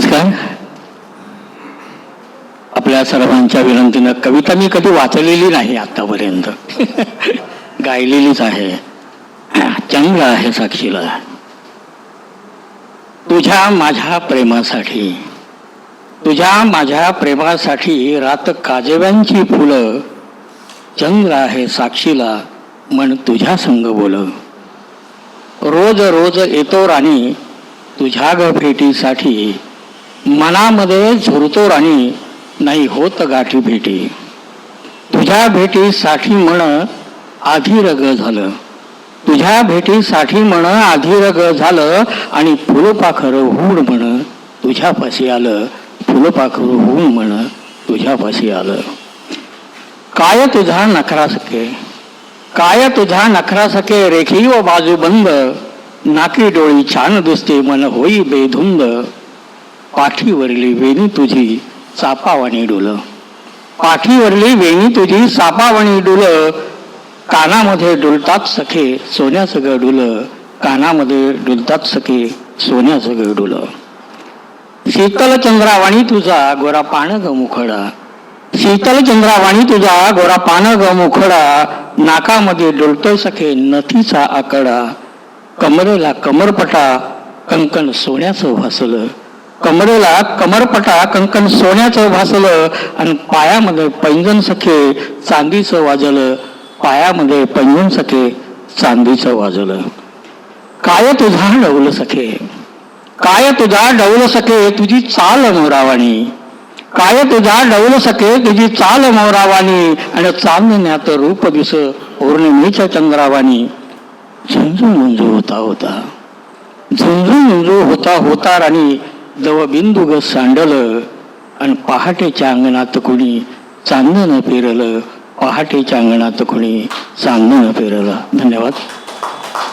नमस्कार. आपल्या सर्वांच्या विनंतीनं कविता मी कधी वाचलेली नाही आतापर्यंत. गायलेलीच आहे. चंद्र आहे साक्षीला. तुझ्या माझ्या प्रेमासाठी तुझ्या माझ्या प्रेमासाठी रात काजव्यांची फुलं चंद्र आहे साक्षीला मन तुझ्या संग बोल. रोज रोज येतो राणी तुझ्या ग भेटीसाठी मनामध्ये झुरतो राणी नाही होत गाठी भेटी. तुझ्या भेटीसाठी म्हण आधी रग झालं. तुझ्या भेटीसाठी म्हण आधी रग झालं आणि फुलपाखर होऊन म्हण तुझ्यापाशी आलं. फुलपाखर होऊन म्हण तुझ्यापाशी आलं. काय तुझा नखरा सके काय तुझा नखरा सके रेखी व बाजू बंद. नाकी डोळी छान दिसते मन होई बेधुंद. पाठीवरली वेणी तुझी चापावाणी डुल. पाठीवरली वेणी तुझी सापावणी डुल. कानामध्ये डुलतात सखे सोन्याचं गडुल कानामध्ये डुलतात सखे सोन्याचं गडुल शीतल चंद्रावाणी तुझा गोरा पान ग मुखडा. शीतल चंद्रावाणी तुझा गोरा पान ग मुखडा. नाकामध्ये डुलतो सखे नथीचा आकडा. कमरेला कमरपटा कंकण सोन्याचं भासलं. कमरेला कमरपटा कंकण सोन्याचं भासलं आणि पायामध्ये पैंजण सखे चांदीचं वाजलं. पायामध्ये पैंजण सखे चांदीचं वाजलं. काय तुझा डवल सखे? काय तुझा डवल सखे? तुझी चाल मोरावाणी. काय तुझा डवल सखे? तुझी चाल मोरावाणी. आणि चांदण्यात रूप दिस पौर्णिमेच्या चंद्रावाणी. झुंजू मुंजू होता होता. झुंजू मुंजू होता होता राणी. दवबिंदू ग सांडलं आणि पहाटेच्या अंगणात कुणी चांदणं पेरलं पहाटेच्या अंगणात कुणी चांदणं पेरलं. धन्यवाद.